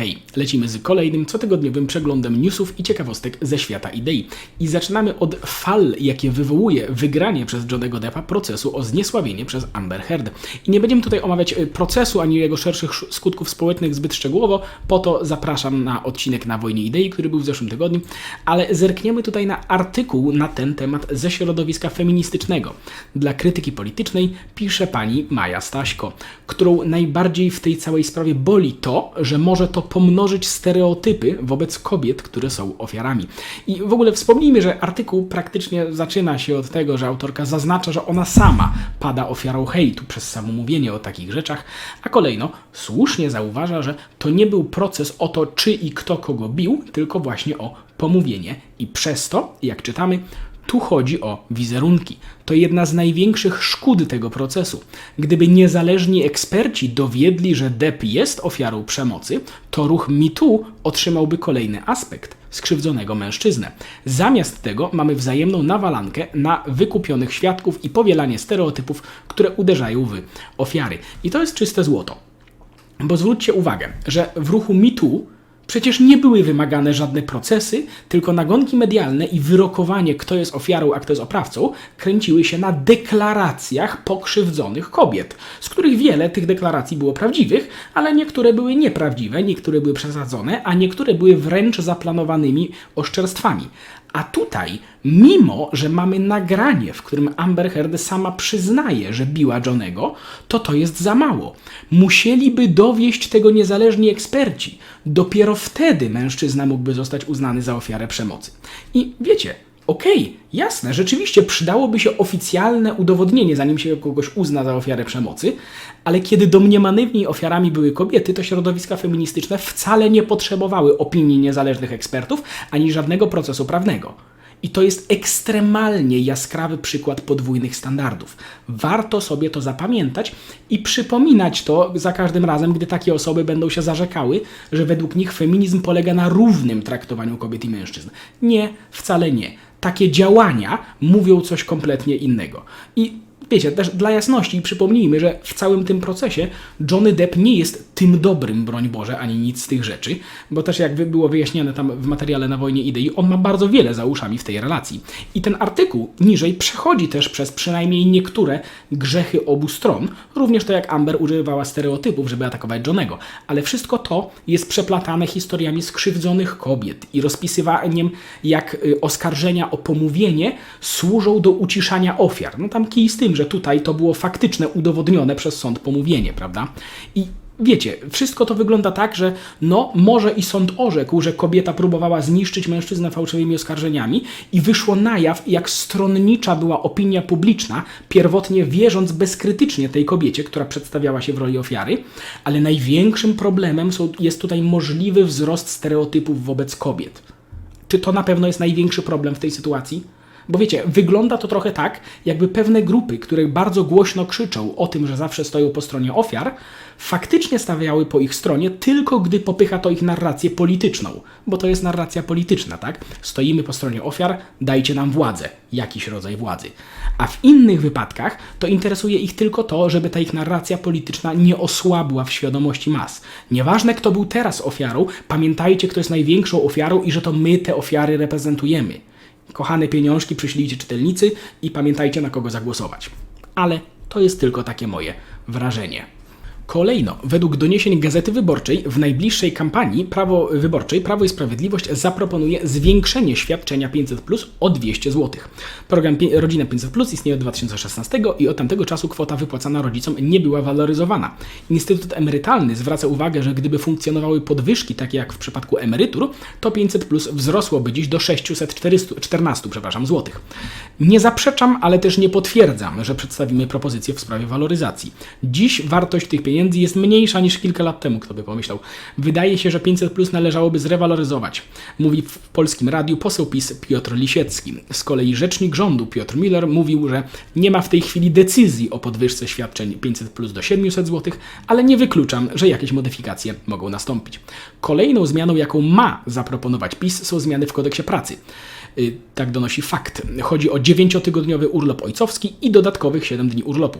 Hej, lecimy z kolejnym cotygodniowym przeglądem newsów i ciekawostek ze świata idei. I zaczynamy od fal, jakie wywołuje wygranie przez Johnego Deppa procesu o zniesławienie przez Amber Heard. I nie będziemy tutaj omawiać y, procesu ani jego szerszych sz- skutków społecznych zbyt szczegółowo, po to zapraszam na odcinek na Wojnie Idei, który był w zeszłym tygodniu, ale zerkniemy tutaj na artykuł na ten temat ze środowiska feministycznego. Dla krytyki politycznej pisze pani Maja Staśko, którą najbardziej w tej całej sprawie boli to, że może to pomnożyć stereotypy wobec kobiet, które są ofiarami. I w ogóle wspomnijmy, że artykuł praktycznie zaczyna się od tego, że autorka zaznacza, że ona sama pada ofiarą hejtu przez samo mówienie o takich rzeczach, a kolejno słusznie zauważa, że to nie był proces o to, czy i kto kogo bił, tylko właśnie o pomówienie. I przez to, jak czytamy, tu chodzi o wizerunki. To jedna z największych szkód tego procesu. Gdyby niezależni eksperci dowiedli, że Depp jest ofiarą przemocy, to ruch MeToo otrzymałby kolejny aspekt skrzywdzonego mężczyznę. Zamiast tego mamy wzajemną nawalankę na wykupionych świadków i powielanie stereotypów, które uderzają w ofiary. I to jest czyste złoto. Bo zwróćcie uwagę, że w ruchu MeToo przecież nie były wymagane żadne procesy, tylko nagonki medialne i wyrokowanie, kto jest ofiarą, a kto jest oprawcą, kręciły się na deklaracjach pokrzywdzonych kobiet, z których wiele tych deklaracji było prawdziwych, ale niektóre były nieprawdziwe, niektóre były przesadzone, a niektóre były wręcz zaplanowanymi oszczerstwami. A tutaj, mimo że mamy nagranie, w którym Amber Heard sama przyznaje, że biła Johnego, to to jest za mało. Musieliby dowieść tego niezależni eksperci. Dopiero wtedy mężczyzna mógłby zostać uznany za ofiarę przemocy. I wiecie, okej, jasne, rzeczywiście przydałoby się oficjalne udowodnienie, zanim się kogoś uzna za ofiarę przemocy, ale kiedy domniemanymi ofiarami były kobiety, to środowiska feministyczne wcale nie potrzebowały opinii niezależnych ekspertów ani żadnego procesu prawnego. I to jest ekstremalnie jaskrawy przykład podwójnych standardów. Warto sobie to zapamiętać i przypominać to za każdym razem, gdy takie osoby będą się zarzekały, że według nich feminizm polega na równym traktowaniu kobiet i mężczyzn. Nie, wcale nie. Takie działania mówią coś kompletnie innego. I wiecie, też dla jasności przypomnijmy, że w całym tym procesie Johnny Depp nie jest tym dobrym, broń Boże, ani nic z tych rzeczy, bo też jak było wyjaśnione tam w materiale na Wojnie Idei, on ma bardzo wiele za uszami w tej relacji. I ten artykuł niżej przechodzi też przez przynajmniej niektóre grzechy obu stron, również to jak Amber używała stereotypów, żeby atakować Johnego, ale wszystko to jest przeplatane historiami skrzywdzonych kobiet i rozpisywaniem, jak y, oskarżenia o pomówienie służą do uciszania ofiar. No tam kij z tym, że tutaj to było faktyczne, udowodnione przez sąd pomówienie, prawda? I wiecie, wszystko to wygląda tak, że no, może i sąd orzekł, że kobieta próbowała zniszczyć mężczyznę fałszywymi oskarżeniami i wyszło na jaw, jak stronnicza była opinia publiczna, pierwotnie wierząc bezkrytycznie tej kobiecie, która przedstawiała się w roli ofiary, ale największym problemem są, jest tutaj możliwy wzrost stereotypów wobec kobiet. Czy to na pewno jest największy problem w tej sytuacji? Bo wiecie, wygląda to trochę tak, jakby pewne grupy, które bardzo głośno krzyczą o tym, że zawsze stoją po stronie ofiar, faktycznie stawiały po ich stronie tylko gdy popycha to ich narrację polityczną. Bo to jest narracja polityczna, tak? Stoimy po stronie ofiar, dajcie nam władzę, jakiś rodzaj władzy. A w innych wypadkach to interesuje ich tylko to, żeby ta ich narracja polityczna nie osłabła w świadomości mas. Nieważne, kto był teraz ofiarą, pamiętajcie, kto jest największą ofiarą i że to my te ofiary reprezentujemy. Kochane pieniążki przyślijcie czytelnicy i pamiętajcie na kogo zagłosować. Ale to jest tylko takie moje wrażenie. Kolejno, według doniesień Gazety Wyborczej, w najbliższej kampanii prawo wyborczej Prawo i Sprawiedliwość zaproponuje zwiększenie świadczenia 500 o 200 zł. Program Rodzina 500 istnieje od 2016 i od tamtego czasu kwota wypłacana rodzicom nie była waloryzowana. Instytut Emerytalny zwraca uwagę, że gdyby funkcjonowały podwyżki, takie jak w przypadku emerytur, to 500 wzrosłoby dziś do 614 przepraszam. Nie zaprzeczam, ale też nie potwierdzam, że przedstawimy propozycję w sprawie waloryzacji. Dziś wartość tych pieniędzy jest mniejsza niż kilka lat temu, kto by pomyślał. Wydaje się, że 500 plus należałoby zrewaloryzować, mówi w polskim radiu poseł PiS Piotr Lisiecki. Z kolei rzecznik rządu Piotr Miller mówił, że nie ma w tej chwili decyzji o podwyżce świadczeń 500 plus do 700 zł, ale nie wykluczam, że jakieś modyfikacje mogą nastąpić. Kolejną zmianą, jaką ma zaproponować PiS, są zmiany w kodeksie pracy. Y, Tak donosi fakt. Chodzi o 9-tygodniowy urlop ojcowski i dodatkowych 7 dni urlopu.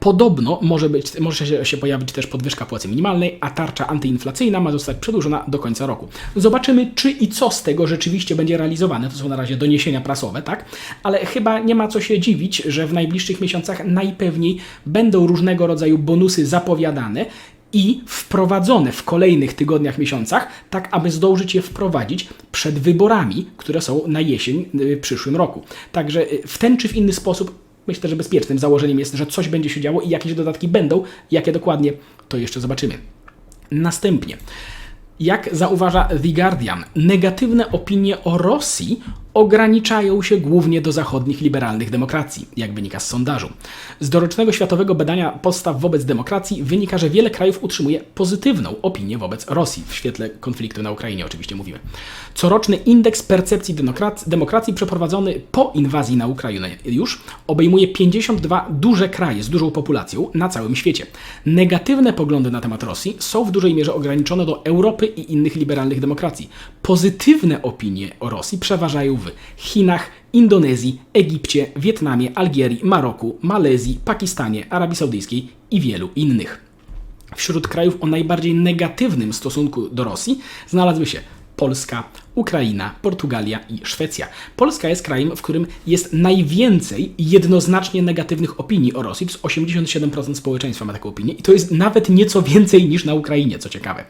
Podobno może, być, może się, pojawić też podwyżka płacy minimalnej, a tarcza antyinflacyjna ma zostać przedłużona do końca roku. Zobaczymy, czy i co z tego rzeczywiście będzie realizowane. To są na razie doniesienia prasowe, tak? Ale chyba nie ma co się dziwić, że w najbliższych miesiącach najpewniej będą różnego rodzaju bonusy zapowiadane i wprowadzone w kolejnych tygodniach, miesiącach, tak aby zdążyć je wprowadzić przed wyborami, które są na jesień y, przyszłym roku. Także y, w ten czy w inny sposób myślę, że bezpiecznym założeniem jest, że coś będzie się działo i jakieś dodatki będą. Jakie dokładnie, to jeszcze zobaczymy. Następnie, jak zauważa The Guardian, negatywne opinie o Rosji ograniczają się głównie do zachodnich liberalnych demokracji, jak wynika z sondażu. Z dorocznego światowego badania postaw wobec demokracji wynika, że wiele krajów utrzymuje pozytywną opinię wobec Rosji, w świetle konfliktu na Ukrainie oczywiście mówimy. Coroczny indeks percepcji demokracji, przeprowadzony po inwazji na Ukrainę już obejmuje 52 duże kraje z dużą populacją na całym świecie. Negatywne poglądy na temat Rosji są w dużej mierze ograniczone do Europy i innych liberalnych demokracji. Pozytywne opinie o Rosji przeważają w Chinach, Indonezji, Egipcie, Wietnamie, Algierii, Maroku, Malezji, Pakistanie, Arabii Saudyjskiej i wielu innych. Wśród krajów o najbardziej negatywnym stosunku do Rosji znalazły się Polska, Ukraina, Portugalia i Szwecja. Polska jest krajem, w którym jest najwięcej jednoznacznie negatywnych opinii o Rosji. 87% społeczeństwa ma taką opinię i to jest nawet nieco więcej niż na Ukrainie, co ciekawe.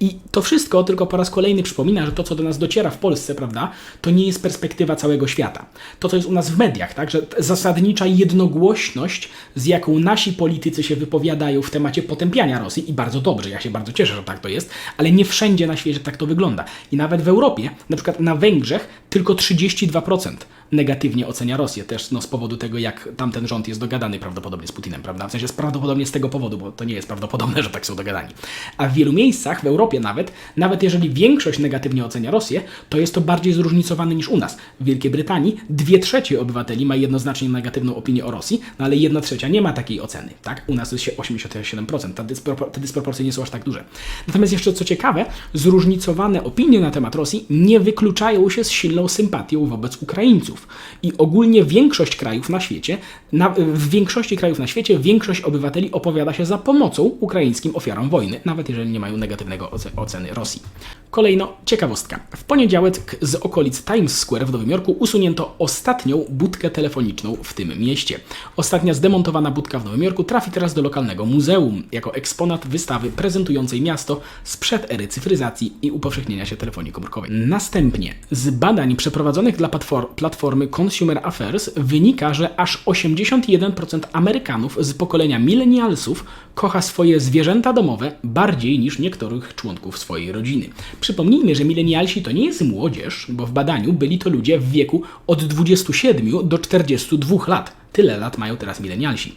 I to wszystko tylko po raz kolejny przypomina, że to, co do nas dociera w Polsce, prawda, to nie jest perspektywa całego świata. To, co jest u nas w mediach, tak, że zasadnicza jednogłośność, z jaką nasi politycy się wypowiadają w temacie potępiania Rosji i bardzo dobrze, ja się bardzo cieszę, że tak to jest, ale nie wszędzie na świecie tak to wygląda. I nawet w Europie, na przykład na Węgrzech, tylko 32% negatywnie ocenia Rosję, też no, z powodu tego, jak tamten rząd jest dogadany prawdopodobnie z Putinem, prawda? W sensie jest prawdopodobnie z tego powodu, bo to nie jest prawdopodobne, że tak są dogadani. A w wielu miejscach, w Europie nawet, nawet jeżeli większość negatywnie ocenia Rosję, to jest to bardziej zróżnicowane niż u nas. W Wielkiej Brytanii dwie trzecie obywateli ma jednoznacznie negatywną opinię o Rosji, no ale jedna trzecia nie ma takiej oceny, tak? U nas jest się 87%, te, dyspropor- te dysproporcje nie są aż tak duże. Natomiast jeszcze co ciekawe, zróżnicowane opinie na temat Rosji nie wykluczają się z silną sympatią wobec Ukraińców. I ogólnie większość krajów na świecie, na, w większości krajów na świecie, większość obywateli opowiada się za pomocą ukraińskim ofiarom wojny, nawet jeżeli nie mają negatywnego oce- oceny Rosji. Kolejno ciekawostka. W poniedziałek z okolic Times Square w Nowym Jorku usunięto ostatnią budkę telefoniczną w tym mieście. Ostatnia zdemontowana budka w Nowym Jorku trafi teraz do lokalnego muzeum jako eksponat wystawy prezentującej miasto sprzed ery cyfryzacji i upowszechnienia się telefonii komórkowej. Następnie z badań przeprowadzonych dla platform, platformy Consumer Affairs wynika, że aż 81% Amerykanów z pokolenia millennialsów kocha swoje zwierzęta domowe bardziej niż niektórych członków swojej rodziny. Przypomnijmy, że milenialsi to nie jest młodzież, bo w badaniu byli to ludzie w wieku od 27 do 42 lat. Tyle lat mają teraz milenialsi.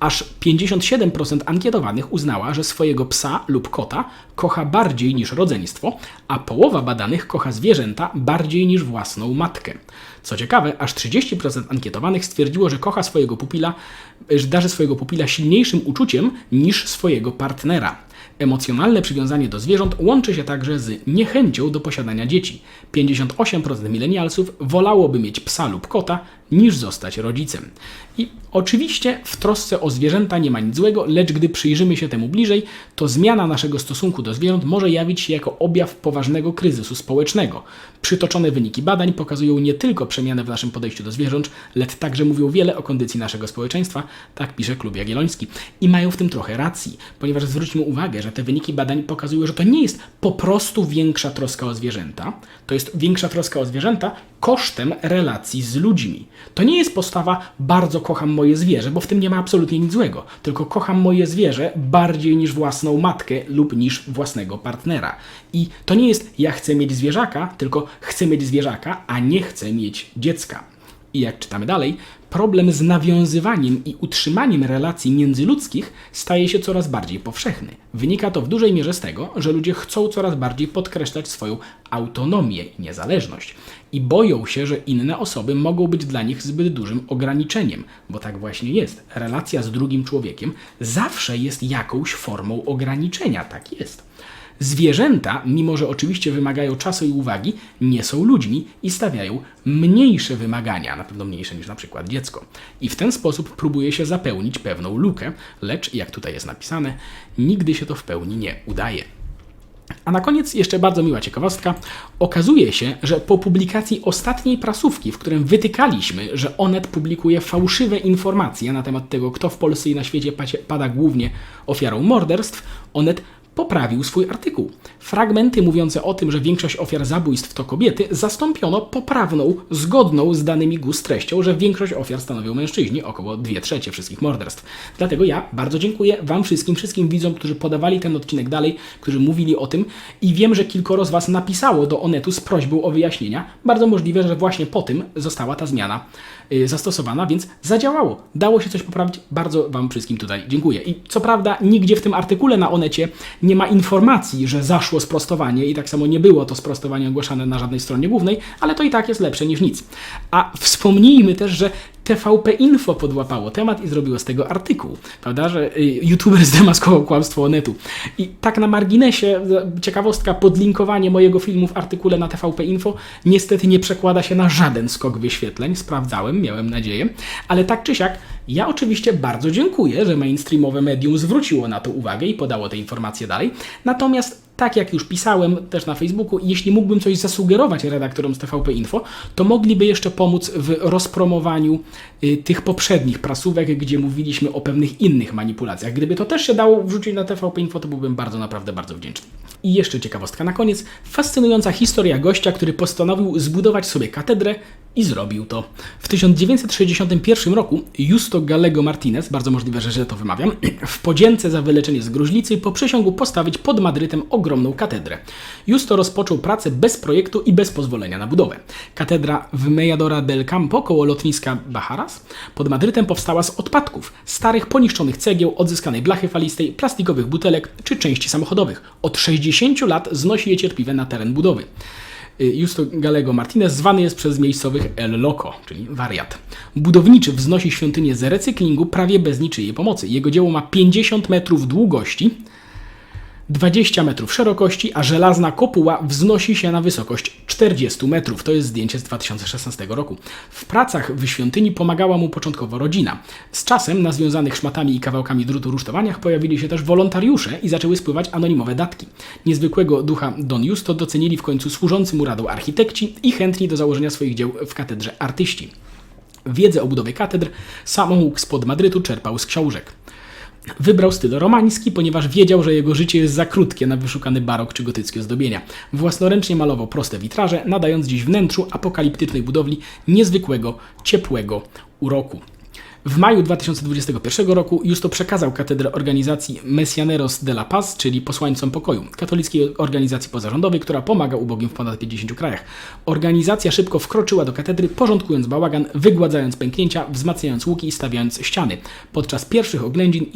Aż 57% ankietowanych uznała, że swojego psa lub kota kocha bardziej niż rodzeństwo, a połowa badanych kocha zwierzęta bardziej niż własną matkę. Co ciekawe, aż 30% ankietowanych stwierdziło, że kocha swojego pupila, że darzy swojego pupila silniejszym uczuciem niż swojego partnera. Emocjonalne przywiązanie do zwierząt łączy się także z niechęcią do posiadania dzieci. 58% milenialsów wolałoby mieć psa lub kota niż zostać rodzicem. I oczywiście w trosce o zwierzęta nie ma nic złego, lecz gdy przyjrzymy się temu bliżej, to zmiana naszego stosunku do zwierząt może jawić się jako objaw poważnego kryzysu społecznego. Przytoczone wyniki badań pokazują nie tylko przemianę w naszym podejściu do zwierząt, lecz także mówią wiele o kondycji naszego społeczeństwa, tak pisze Klub Jagielloński. I mają w tym trochę racji, ponieważ zwróćmy uwagę, że te wyniki badań pokazują, że to nie jest po prostu większa troska o zwierzęta, to jest większa troska o zwierzęta kosztem relacji z ludźmi. To nie jest postawa bardzo kocham moje zwierzę, bo w tym nie ma absolutnie nic złego, tylko kocham moje zwierzę bardziej niż własną matkę lub niż własnego partnera. I to nie jest ja chcę mieć zwierzaka, tylko chcę mieć zwierzaka, a nie chcę mieć dziecka. I jak czytamy dalej, problem z nawiązywaniem i utrzymaniem relacji międzyludzkich staje się coraz bardziej powszechny. Wynika to w dużej mierze z tego, że ludzie chcą coraz bardziej podkreślać swoją autonomię i niezależność i boją się, że inne osoby mogą być dla nich zbyt dużym ograniczeniem, bo tak właśnie jest. Relacja z drugim człowiekiem zawsze jest jakąś formą ograniczenia, tak jest. Zwierzęta, mimo że oczywiście wymagają czasu i uwagi, nie są ludźmi i stawiają mniejsze wymagania, na pewno mniejsze niż na przykład dziecko. I w ten sposób próbuje się zapełnić pewną lukę, lecz jak tutaj jest napisane, nigdy się to w pełni nie udaje. A na koniec jeszcze bardzo miła ciekawostka. Okazuje się, że po publikacji ostatniej prasówki, w którym wytykaliśmy, że Onet publikuje fałszywe informacje na temat tego, kto w Polsce i na świecie pada głównie ofiarą morderstw, Onet poprawił swój artykuł. Fragmenty mówiące o tym, że większość ofiar zabójstw to kobiety, zastąpiono poprawną, zgodną z danymi GUS treścią, że większość ofiar stanowią mężczyźni, około 2 trzecie wszystkich morderstw. Dlatego ja bardzo dziękuję Wam wszystkim, wszystkim widzom, którzy podawali ten odcinek dalej, którzy mówili o tym i wiem, że kilkoro z Was napisało do Onetu z prośbą o wyjaśnienia. Bardzo możliwe, że właśnie po tym została ta zmiana zastosowana, więc zadziałało. Dało się coś poprawić. Bardzo Wam wszystkim tutaj dziękuję. I co prawda, nigdzie w tym artykule na Onecie nie ma informacji, że zaszło sprostowanie i tak samo nie było to sprostowanie ogłaszane na żadnej stronie głównej, ale to i tak jest lepsze niż nic. A wspomnijmy też, że TVP Info podłapało temat i zrobiło z tego artykuł, prawda, że y, youtuber zdemaskował kłamstwo Onetu. I tak na marginesie, ciekawostka, podlinkowanie mojego filmu w artykule na TVP Info niestety nie przekłada się na żaden skok wyświetleń, sprawdzałem, miałem nadzieję, ale tak czy siak, ja oczywiście bardzo dziękuję, że mainstreamowe medium zwróciło na to uwagę i podało te informacje dalej, natomiast tak jak już pisałem też na Facebooku, jeśli mógłbym coś zasugerować redaktorom z TVP Info, to mogliby jeszcze pomóc w rozpromowaniu y, tych poprzednich prasówek, gdzie mówiliśmy o pewnych innych manipulacjach. Gdyby to też się dało wrzucić na TVP Info, to byłbym bardzo, naprawdę bardzo wdzięczny. I jeszcze ciekawostka na koniec. Fascynująca historia gościa, który postanowił zbudować sobie katedrę i zrobił to. W 1961 roku Justo Gallego Martinez, bardzo możliwe, że źle to wymawiam, w podzięce za wyleczenie z gruźlicy poprzysiągł postawić pod Madrytem ogromną katedrę. Justo rozpoczął pracę bez projektu i bez pozwolenia na budowę. Katedra w Melladora del Campo koło lotniska Baharas pod Madrytem powstała z odpadków, starych poniszczonych cegieł, odzyskanej blachy falistej, plastikowych butelek czy części samochodowych. Od 60 lat znosi je na teren budowy. Y, Justo Galego Martinez zwany jest przez miejscowych El Loco, czyli wariat. Budowniczy wznosi świątynię z recyklingu prawie bez niczyjej pomocy. Jego dzieło ma 50 metrów długości, 20 metrów szerokości, a żelazna kopuła wznosi się na wysokość 40 metrów. To jest zdjęcie z 2016 roku. W pracach w świątyni pomagała mu początkowo rodzina. Z czasem na związanych szmatami i kawałkami drutu rusztowaniach pojawili się też wolontariusze i zaczęły spływać anonimowe datki. Niezwykłego ducha Don Justo docenili w końcu służący mu radą architekci i chętni do założenia swoich dzieł w katedrze artyści. Wiedzę o budowie katedr samouk spod Madrytu czerpał z książek. Wybrał styl romański, ponieważ wiedział, że jego życie jest za krótkie na wyszukany barok czy gotyckie ozdobienia. Własnoręcznie malował proste witraże, nadając dziś wnętrzu apokaliptycznej budowli niezwykłego, ciepłego uroku. W maju 2021 roku Justo przekazał katedrę organizacji Messianeros de la Paz, czyli Posłańcom Pokoju, katolickiej organizacji pozarządowej, która pomaga ubogim w ponad 50 krajach. Organizacja szybko wkroczyła do katedry, porządkując bałagan, wygładzając pęknięcia, wzmacniając łuki i stawiając ściany. Podczas pierwszych oględzin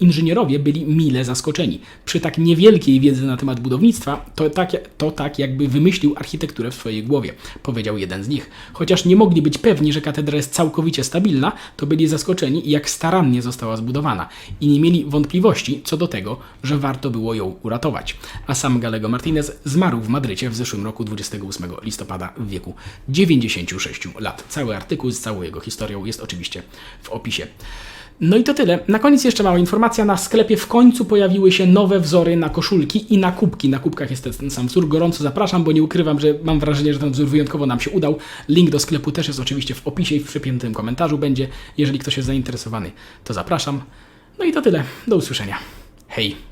inżynierowie, byli mile zaskoczeni. Przy tak niewielkiej wiedzy na temat budownictwa, to tak, to tak jakby wymyślił architekturę w swojej głowie, powiedział jeden z nich. Chociaż nie mogli być pewni, że katedra jest całkowicie stabilna, to byli zaskoczeni, jak starannie została zbudowana i nie mieli wątpliwości co do tego, że warto było ją uratować. A sam Galego Martinez zmarł w Madrycie w zeszłym roku 28 listopada w wieku 96 lat. Cały artykuł z całą jego historią jest oczywiście w opisie. No i to tyle. Na koniec jeszcze mała informacja. Na sklepie w końcu pojawiły się nowe wzory na koszulki i na kubki. Na kubkach jest ten sam wzór. Gorąco zapraszam, bo nie ukrywam, że mam wrażenie, że ten wzór wyjątkowo nam się udał. Link do sklepu też jest oczywiście w opisie i w przypiętym komentarzu będzie. Jeżeli ktoś jest zainteresowany, to zapraszam. No i to tyle. Do usłyszenia. Hej!